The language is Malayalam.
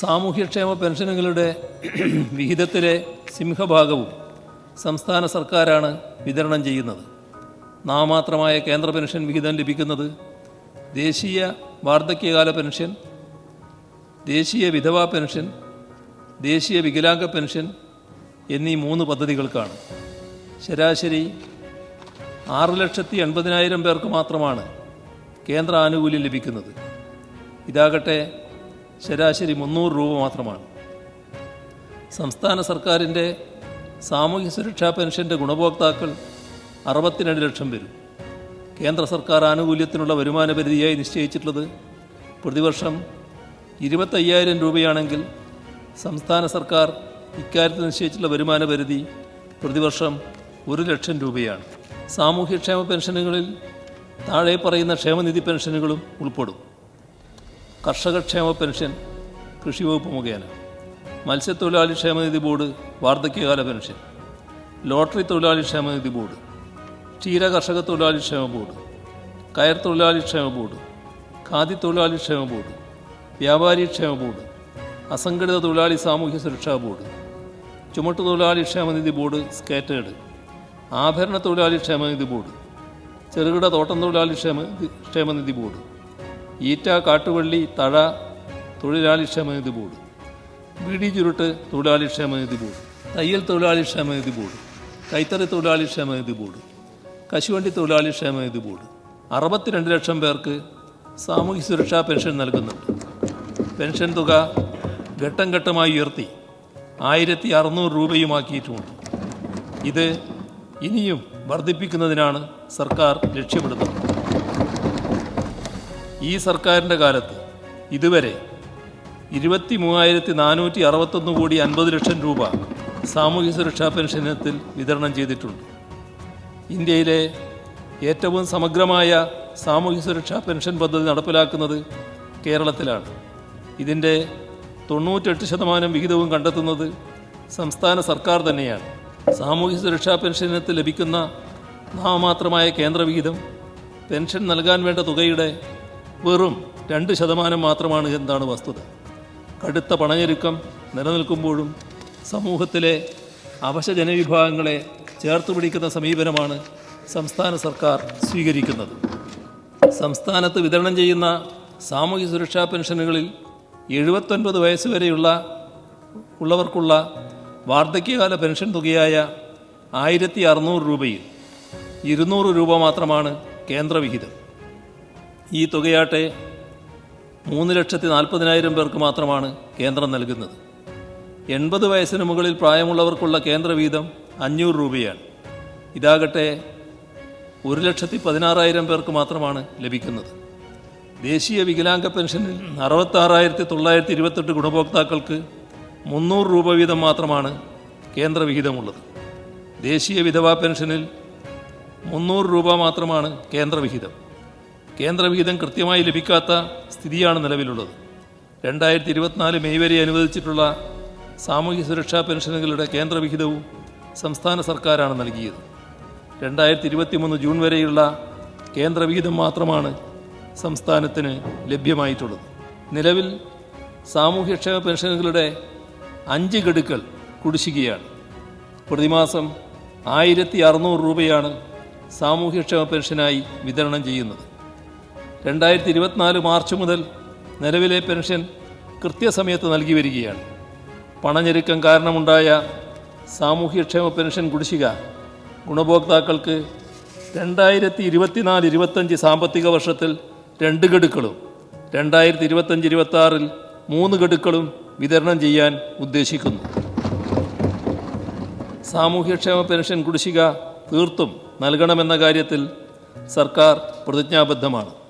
സാമൂഹ്യക്ഷേമ പെൻഷനുകളുടെ വിഹിതത്തിലെ സിംഹഭാഗവും സംസ്ഥാന സർക്കാരാണ് വിതരണം ചെയ്യുന്നത്. നാമമാത്രമായ കേന്ദ്ര പെൻഷൻ വിഹിതം ലഭിക്കുന്നത് ദേശീയ വാർദ്ധക്യകാല പെൻഷൻ ദേശീയ വിധവാ പെൻഷൻ ദേശീയ വികലാംഗ പെൻഷൻ എന്നീ മൂന്ന് പദ്ധതികൾക്കാണ്. ശരാശരി ആറ് ലക്ഷത്തി എൺപതിനായിരം പേർക്ക് മാത്രമാണ് കേന്ദ്ര ആനുകൂല്യം ലഭിക്കുന്നത്. ഇതാകട്ടെ ശരാശരി മുന്നൂറ് രൂപ മാത്രമാണ്. സംസ്ഥാന സർക്കാരിന്റെ സാമൂഹ്യ സുരക്ഷാ പെൻഷന്റെ ഗുണഭോക്താക്കൾ അറുപത്തിരണ്ട് ലക്ഷം പേരും കേന്ദ്ര സർക്കാർ ആനുകൂല്യത്തിനുള്ള വരുമാന പരിധിയായി നിശ്ചയിച്ചിട്ടുള്ളത് പ്രതിവർഷം ഇരുപത്തയ്യായിരം രൂപയാണെങ്കിൽ സംസ്ഥാന സർക്കാർ ഇക്കാര്യത്തിൽ നിശ്ചയിച്ചിട്ടുള്ള വരുമാന പരിധി പ്രതിവർഷം ഒരു ലക്ഷം രൂപയാണ്. സാമൂഹ്യക്ഷേമ പെൻഷനുകളിൽ താഴെ പറയുന്ന ക്ഷേമനിധി പെൻഷനുകളും ഉൾപ്പെടും. കർഷകക്ഷേമ പെൻഷൻ കൃഷി വകുപ്പ് മുഖേന. മത്സ്യത്തൊഴിലാളി ക്ഷേമനിധി ബോർഡ് വാർദ്ധക്യകാല പെൻഷൻ. ലോട്ടറി തൊഴിലാളി ക്ഷേമനിധി ബോർഡ്. ക്ഷീര കർഷക തൊഴിലാളി ക്ഷേമ ബോർഡ്. കയർ തൊഴിലാളി ക്ഷേമ ബോർഡ്. ഖാദി തൊഴിലാളി ക്ഷേമ ബോർഡ്. വ്യാപാരി ക്ഷേമ ബോർഡ്. അസംഘടിത തൊഴിലാളി സാമൂഹ്യ സുരക്ഷാ ബോർഡ്. ചുമട്ടു തൊഴിലാളി ക്ഷേമനിധി ബോർഡ് സ്കേറ്റേഡ് ആഭരണ തൊഴിലാളി ക്ഷേമനിധി ബോർഡ്. ചെറുകിട തോട്ടം തൊഴിലാളി ക്ഷേമ ക്ഷേമനിധി ബോർഡ്. ഈറ്റ കാട്ടുവള്ളി തഴ തൊഴിലാളി ക്ഷേമനിധി ബോർഡ്. ബീഡി ചുരുട്ട് തൊഴിലാളി ക്ഷേമനിധി ബോർഡ്. തയ്യൽ തൊഴിലാളി ക്ഷേമനിധി ബോർഡ്. കൈത്തറി തൊഴിലാളി ക്ഷേമനിധി ബോർഡ്. കശുവണ്ടി തൊഴിലാളി ബോർഡ്. അറുപത്തിരണ്ട് ലക്ഷം പേർക്ക് സാമൂഹ്യ സുരക്ഷാ പെൻഷൻ നൽകുന്നുണ്ട്. പെൻഷൻ തുക ഘട്ടം ഘട്ടമായി ഉയർത്തി ആയിരത്തി അറുന്നൂറ് രൂപയുമാക്കിയിട്ടുമുണ്ട് ഇത് ഇനിയും വർദ്ധിപ്പിക്കുന്നതിനാണ് സർക്കാർ ലക്ഷ്യമിടുന്നത്. ഈ സർക്കാരിന്റെ കാലത്ത് ഇതുവരെ ഇരുപത്തി മൂവായിരത്തി നാനൂറ്റി അറുപത്തൊന്ന് കോടി അൻപത് ലക്ഷം രൂപ സാമൂഹ്യ സുരക്ഷാ പെൻഷനത്തിൽ വിതരണം ചെയ്തിട്ടുണ്ട്. ഇന്ത്യയിലെ ഏറ്റവും സമഗ്രമായ സാമൂഹ്യ സുരക്ഷാ പെൻഷൻ പദ്ധതി നടപ്പിലാക്കുന്നത് കേരളത്തിലാണ്. ഇതിന്റെ തൊണ്ണൂറ്റെട്ട് ശതമാനം വിഹിതവും കണ്ടെത്തുന്നത് സംസ്ഥാന സർക്കാർ തന്നെയാണ്. സാമൂഹ്യ സുരക്ഷാ പെൻഷൻ ഇനത്തിൽ ലഭിക്കുന്ന നാമമാത്രമായ കേന്ദ്ര വിഹിതം പെൻഷൻ നൽകാൻ വേണ്ട തുകയുടെ വെറും രണ്ട് ശതമാനം മാത്രമാണ് എന്താണ് വസ്തുത. കടുത്ത പണഞ്ഞെരുക്കം നിലനിൽക്കുമ്പോഴും സമൂഹത്തിലെ അവശ ജനവിഭാഗങ്ങളെ ചേർത്ത് പിടിക്കുന്ന സമീപനമാണ് സംസ്ഥാന സർക്കാർ സ്വീകരിക്കുന്നത്. സംസ്ഥാനത്ത് വിതരണം ചെയ്യുന്ന സാമൂഹ്യ സുരക്ഷാ പെൻഷനുകളിൽ എഴുപത്തൊൻപത് വയസ്സ് വരെയുള്ള ഉള്ളവർക്കുള്ള വാർദ്ധക്യകാല പെൻഷൻ തുകയായ ആയിരത്തി അറുന്നൂറ് രൂപയിൽ ഇരുന്നൂറ് രൂപ മാത്രമാണ് കേന്ദ്രവിഹിതം. ഈ തുകയാട്ടെ മൂന്ന് ലക്ഷത്തി നാൽപ്പതിനായിരം പേർക്ക് മാത്രമാണ് കേന്ദ്രം നൽകുന്നത്. എൺപത് വയസ്സിന് മുകളിൽ പ്രായമുള്ളവർക്കുള്ള കേന്ദ്ര വീതം അഞ്ഞൂറ് രൂപയാണ്. ഇതാകട്ടെ ഒരു ലക്ഷത്തി പതിനാറായിരം പേർക്ക് മാത്രമാണ് ലഭിക്കുന്നത്. ദേശീയ വികലാംഗ പെൻഷനിൽ അറുപത്താറായിരത്തി തൊള്ളായിരത്തി ഇരുപത്തെട്ട് ഗുണഭോക്താക്കൾക്ക് മുന്നൂറ് രൂപ വീതം മാത്രമാണ് കേന്ദ്രവിഹിതമുള്ളത് ദേശീയ വിധവാ പെൻഷനിൽ മുന്നൂറ് രൂപ മാത്രമാണ് കേന്ദ്രവിഹിതം കേന്ദ്രവിഹിതം കൃത്യമായി ലഭിക്കാത്ത സ്ഥിതിയാണ് നിലവിലുള്ളത്. രണ്ടായിരത്തി ഇരുപത്തിനാല് മെയ് വരെ അനുവദിച്ചിട്ടുള്ള സാമൂഹ്യ സുരക്ഷാ പെൻഷനുകളുടെ കേന്ദ്രവിഹിതവും സംസ്ഥാന സർക്കാരാണ് നൽകിയത്. രണ്ടായിരത്തി ഇരുപത്തിമൂന്ന് ജൂൺ വരെയുള്ള കേന്ദ്രവിഹിതം മാത്രമാണ് സംസ്ഥാനത്തിന് ലഭ്യമായിട്ടുള്ളത്. നിലവിൽ സാമൂഹ്യക്ഷേമ പെൻഷനുകളുടെ അഞ്ച് ഗഡുക്കൾ കുടിശ്ശികയാണ്. പ്രതിമാസം ആയിരത്തി അറുന്നൂറ് രൂപയാണ് സാമൂഹ്യക്ഷേമ പെൻഷനായി വിതരണം ചെയ്യുന്നത്. രണ്ടായിരത്തി ഇരുപത്തിനാല് മാർച്ച് മുതൽ നിലവിലെ പെൻഷൻ കൃത്യസമയത്ത് നൽകി വരികയാണ്. പണഞ്ഞെരുക്കം കാരണമുണ്ടായ സാമൂഹ്യക്ഷേമ പെൻഷൻ കുടിശ്ശിക ഗുണഭോക്താക്കൾക്ക് രണ്ടായിരത്തി ഇരുപത്തിനാല് ഇരുപത്തഞ്ച് സാമ്പത്തിക വർഷത്തിൽ രണ്ട് ഗഡുക്കളും രണ്ടായിരത്തി ഇരുപത്തഞ്ച് ഇരുപത്താറിൽ മൂന്ന് ഗഡുക്കളും വിതരണം ചെയ്യാൻ ഉദ്ദേശിക്കുന്നു. സാമൂഹ്യക്ഷേമ പെൻഷൻ കുടിശ്ശിക തീർത്തും നൽകണമെന്ന കാര്യത്തിൽ സർക്കാർ പ്രതിജ്ഞാബദ്ധമാണ്.